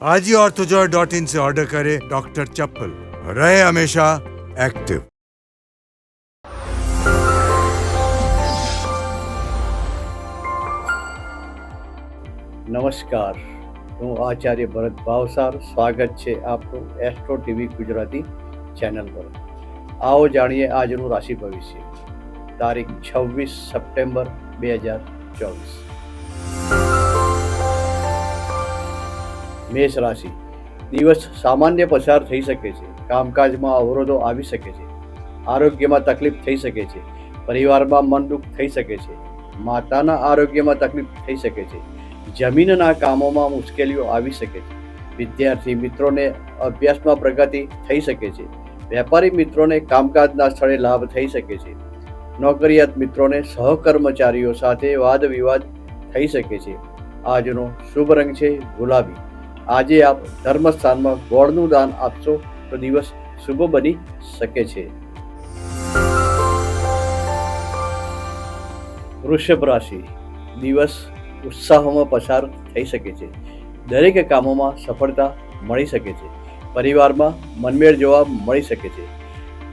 आज ही ऑर्थोजॉय dot in से order करें डॉक्टर चप्पल रहे हमेशा एक्टिव નમસ્કાર હું આચાર્ય ભરત ભાવસાર સ્વાગત છે આપનું એસ્ટ્રો ટીવી ગુજરાતી ચેનલ પર આવો જાણીએ આજનું રાશિ ભવિષ્ય તારીખ છવ્વીસ સપ્ટેમ્બર બે હજાર ચોવીસ મેષ રાશિ. દિવસ સામાન્ય પસાર થઈ શકે છે. કામકાજમાં અવરોધો આવી શકે છે. આરોગ્યમાં તકલીફ થઈ શકે છે. પરિવારમાં મન દુઃખ થઈ શકે છે. માતાના આરોગ્યમાં તકલીફ થઈ શકે છે. જમીનના કામોમાં મુશ્કેલીઓ આવી શકે છે. વિદ્યાર્થી મિત્રોને અભ્યાસમાં પ્રગતિ થઈ શકે છે. વેપારી મિત્રોને કામકાજના સ્થળે લાભ થઈ શકે છે. નોકરિયાત મિત્રોને સહકર્મચારીઓ સાથે વાદ વિવાદ થઈ શકે છે. આજનો શુભ રંગ છે ગુલાબી. આજે આપ ધર્મસ્થાનમાં ગોળનું દાન આપશો તો દિવસ શુભ બની શકે છે. વૃષભ રાશિ, દિવસ ઉત્સાહમાં પસાર થઈ શકે છે. દરેક કામોમાં સફળતા મળી શકે છે. પરિવારમાં મનમેળ જોવા મળી શકે છે.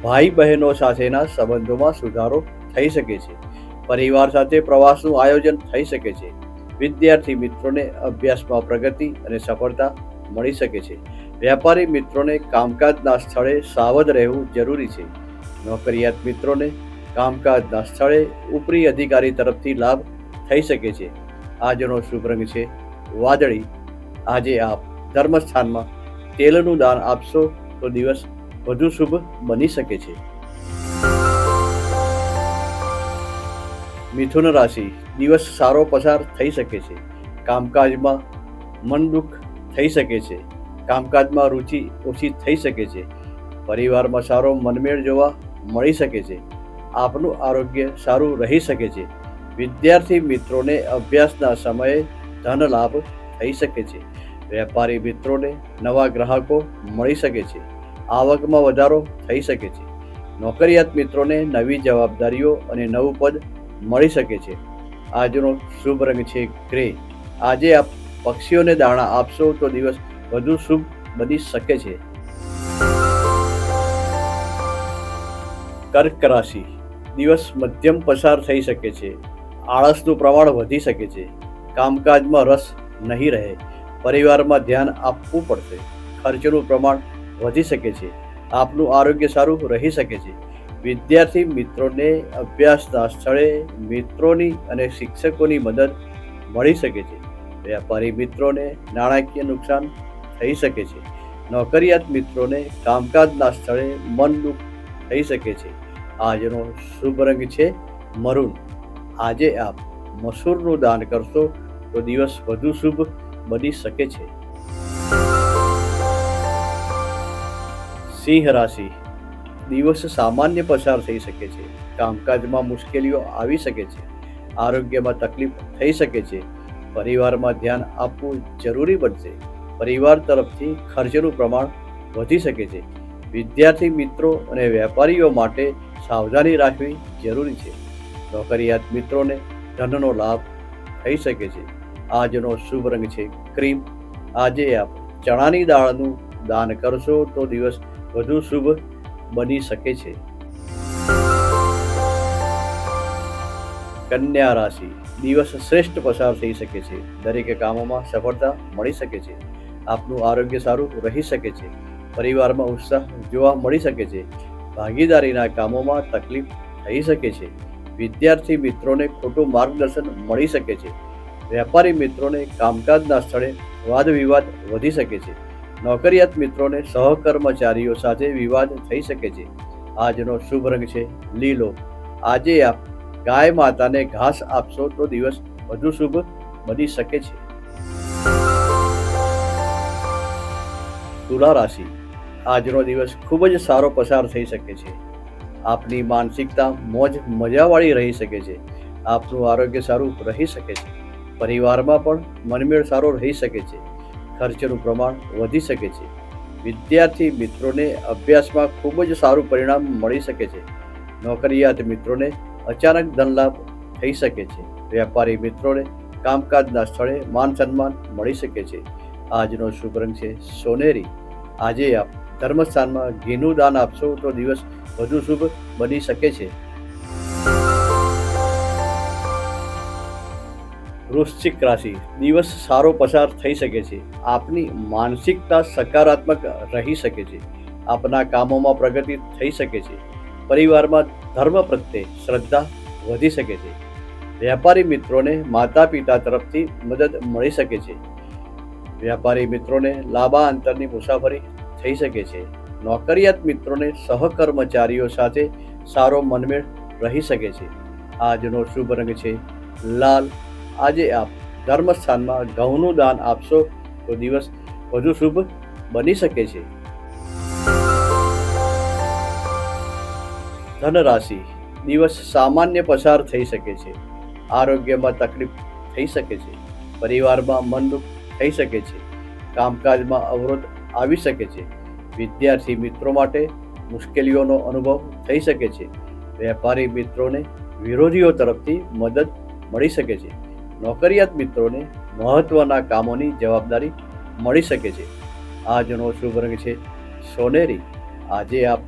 ભાઈ બહેનો સાથેના સંબંધોમાં સુધારો થઈ શકે છે. પરિવાર સાથે પ્રવાસનું આયોજન થઈ શકે છે. વિદ્યાર્થી મિત્રોને અભ્યાસમાં પ્રગતિ અને સફળતા મળી શકે છે. વેપારી મિત્રોને કામકાજના સ્થળે સાવધ રહેવું જરૂરી છે. નોકરિયાત મિત્રોને કામકાજના સ્થળે ઉપરી અધિકારી તરફથી લાભ થઈ શકે છે. આજનો શુભ રંગ છે વાદળી. આજે આપ ધર્મસ્થાનમાં તેલનું દાન આપશો તો દિવસ વધુ શુભ બની શકે છે. મિથુન રાશિ દિવસ સારો પસાર થઈ શકે છે. કામકાજમાં મન દુઃખ થઈ શકે છે. કામકાજમાં રુચિ ઓછી થઈ શકે છે. પરિવારમાં સારો મનમેળ જોવા મળી શકે છે. આપનું આરોગ્ય સારું રહી શકે છે. વિદ્યાર્થી મિત્રોને અભ્યાસના સમયે ધન લાભ થઈ શકે છે. વેપારી મિત્રોને નવા ગ્રાહકો મળી શકે છે. આવકમાં વધારો થઈ શકે છે. નોકરિયાત મિત્રોને નવી જવાબદારીઓ અને નવું પદ મળી શકે છે. આજનો શુભ રંગ છે ગ્રે. આજે આપ પક્ષીઓને દાણા આપશો તો દિવસ વધુ શુભ બની શકે છે. કર્ક રાશિ. દિવસ મધ્યમ પસાર થઈ શકે છે. આળસનું પ્રમાણ વધી શકે છે. કામકાજમાં રસ નહીં રહે. પરિવારમાં ધ્યાન આપવું પડશે. ખર્ચનું પ્રમાણ વધી શકે છે. આપનું આરોગ્ય સારું રહી શકે છે. વિદ્યાર્થી મિત્રોને અભ્યાસના સ્થળે મિત્રોની અને શિક્ષકોની મદદ મળી શકે છે. વેપારી મિત્રોને નાણાકીય નુકસાન થઈ શકે છે. નોકરિયાત મિત્રોને કામકાજના સ્થળે મન દુઃખ થઈ શકે છે. આજનો શુભ રંગ છે મરૂન. આજે આપ મસૂરનું દાન કરશો તો દિવસ વધુ શુભ બની શકે છે. સિંહ રાશિ. દિવસ સામાન્ય પસાર થઈ શકે છે. કામકાજમાં મુશ્કેલીઓ આવી શકે છે. આરોગ્યમાં તકલીફ થઈ શકે છે. પરિવારમાં ધ્યાન આપવું જરૂરી બનશે. પરિવાર તરફથી ખર્ચનું પ્રમાણ વધી શકે છે. વિદ્યાર્થી મિત્રો અને વેપારીઓ માટે સાવધાની રાખવી જરૂરી છે. નોકરિયાત મિત્રોને ધનનો લાભ થઈ શકે છે. આજનો શુભ રંગ છે ક્રીમ. આજે આપ ચણાની દાળનું દાન કરશો તો દિવસ વધુ શુભ બની શકે છે. કન્યા રાશિ દિવસ શ્રેષ્ઠ પસાર થઈ શકે છે. દરેક કામોમાં સફળતા મળી શકે છે. આપનું આરોગ્ય સારું રહી શકે છે. પરિવારમાં ઉત્સાહ જોવા મળી શકે છે. ભાગીદારીના કામોમાં તકલીફ થઈ શકે છે. વિદ્યાર્થી મિત્રોને ખોટું માર્ગદર્શન મળી શકે છે. વેપારી મિત્રોને કામકાજના સ્થળે વાદ વિવાદ વધી શકે છે. નોકરિયાત મિત્રોને સહકર્મચારીઓ સાથે વિવાદ થઈ શકે છે. આજનો શુભ રંગ છે લીલો. આજે આપ ગાય માતાને ઘાસ આપશો તો દિવસ વધુ શુભ બની શકે છે. તુલા રાશિ. આજનો દિવસ ખૂબ જ સારો પસાર થઈ શકે છે. આપની માનસિકતા મોજ મજાવાળી રહી શકે છે. આપનું આરોગ્ય સારું રહી શકે છે. પરિવારમાં પણ મનમેળ સારો રહી શકે છે. ખર્ચનું પ્રમાણ વધી શકે છે. વિદ્યાર્થી મિત્રોને અભ્યાસમાં ખૂબ જ સારું પરિણામ મળી શકે છે. નોકરિયાત મિત્રોને અચાનક ધનલાભ થઈ શકે છે. વેપારી મિત્રોને કામકાજના સ્થળે માન સન્માન મળી શકે છે. આજનો શુભ રંગ છે સોનેરી. આજે આપ ધર્મસ્થાનમાં ઘીનું દાન આપશો તો દિવસ વધુ શુભ બની શકે છે. વૃશ્ચિક રાશિ. દિવસ સારો પસાર થઈ શકે છે. આપની માનસિકતા સકારાત્મક રહી શકે છે. આપના કામોમાં પ્રગતિ થઈ શકે છે. પરિવારમાં ધર્મ પ્રત્યે શ્રદ્ધા વધી શકે છે. વેપારી મિત્રોને માતા પિતા તરફથી મદદ મળી શકે છે. વ્યાપારી મિત્રોને લાંબા અંતરની મુસાફરી થઈ શકે છે. નોકરિયાત મિત્રોને સહકર્મચારીઓ સાથે સારો મનમેળ રહી શકે છે. આજનો શુભ રંગ છે લાલ. આજે આપ ધર્મસ્થાનમાં ઘઉંનું દાન આપશો તો દિવસ વધુ શુભ બની શકે છે. ધન રાશિ દિવસ સામાન્ય પસાર થઈ શકે છે. આરોગ્યમાં તકલીફ થઈ શકે છે. પરિવારમાં મનદુખ થઈ શકે છે. કામકાજમાં અવરોધ આવી શકે છે. વિદ્યાર્થી મિત્રો માટે મુશ્કેલીઓનો અનુભવ થઈ શકે છે. વેપારી મિત્રોને વિરોધીઓ તરફથી મદદ મળી શકે છે. નોકરિયાત મિત્રોને મહત્વના કામોની જવાબદારી મળી શકે છે. આજનો શુભ રંગ છે સોનેરી. આજે આપ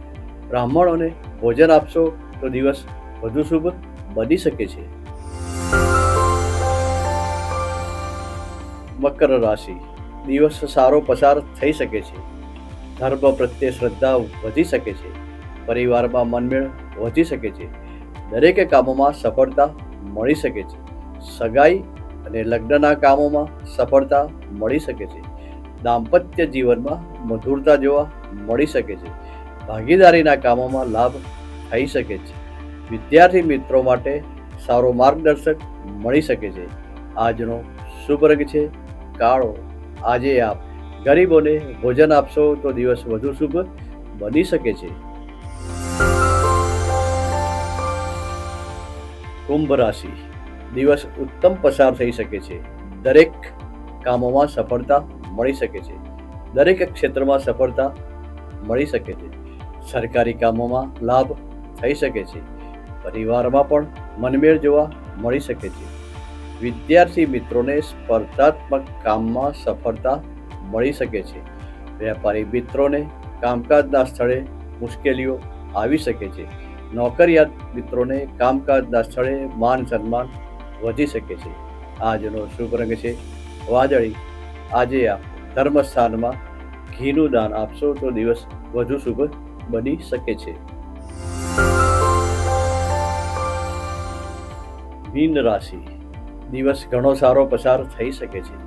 બ્રાહ્મણોને ભોજન આપશો તો દિવસ વધુ શુભ બની શકે છે. મકર રાશિ. દિવસ સારો પસાર થઈ શકે છે. ધર્મ પ્રત્યે શ્રદ્ધા વધી શકે છે. પરિવારમાં મનમેળ વધી શકે છે. દરેક કામોમાં સફળતા મળી શકે છે. સગાઈ અને લગ્નના કામોમાં સફળતા મળી શકે છે. દાંપત્ય જીવનમાં મધુરતા જોવા મળી શકે છે. ભાગીદારીના કામોમાં લાભ થઈ શકે છે. વિદ્યાર્થી મિત્રો માટે સારો માર્ગદર્શક મળી શકે છે. આજનો શુભ રંગ છે કાળો. આજે આપ ગરીબોને ભોજન આપશો તો દિવસ વધુ શુભ બની શકે છે. કુંભ રાશિ. દિવસ ઉત્તમ પસાર થઈ શકે છે. દરેક કામોમાં સફળતા મળી શકે છે. દરેક ક્ષેત્રમાં સફળતા મળી શકે છે. સરકારી કામોમાં લાભ થઈ શકે છે. પરિવારમાં પણ મનમેળ જોવા મળી શકે છે. વિદ્યાર્થી મિત્રોને સ્પર્ધાત્મક કામમાં સફળતા મળી શકે છે. વેપારી મિત્રોને કામકાજના સ્થળે મુશ્કેલીઓ આવી શકે છે. નોકરિયાત મિત્રોને કામકાજના સ્થળે માન સન્માન વધી શકે છે. આજનો શુભ રંગ છે વાદળી. આજે આપ ધર્મસ્થાનમાં ઘીનું દાન આપશો તો દિવસ વધુ શુભ બની શકે છે. મીન રાશિ. દિવસ ઘણો સારો પસાર થઈ શકે છે.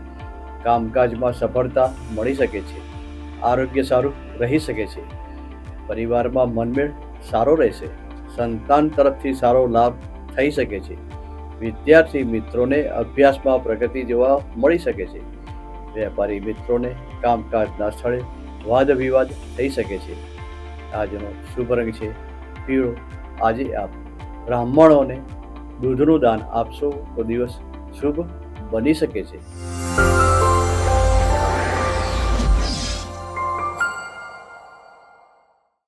કામકાજમાં સફળતા મળી શકે છે. આરોગ્ય સારું રહી શકે છે. પરિવારમાં મનમેળ સારો રહેશે. સંતાન તરફથી સારો લાભ થઈ શકે છે. વિદ્યાર્થી મિત્રોને અભ્યાસમાં પ્રગતિ જોવા મળી શકે છે. વેપારી મિત્રોને કામકાજના સ્થળે વાદ વિવાદ થઈ શકે છે. આજનો શુભ રંગ છે પીળો. આજે આપ બ્રાહ્મણોને દૂધનું દાન આપશો તો દિવસ શુભ બની શકે છે.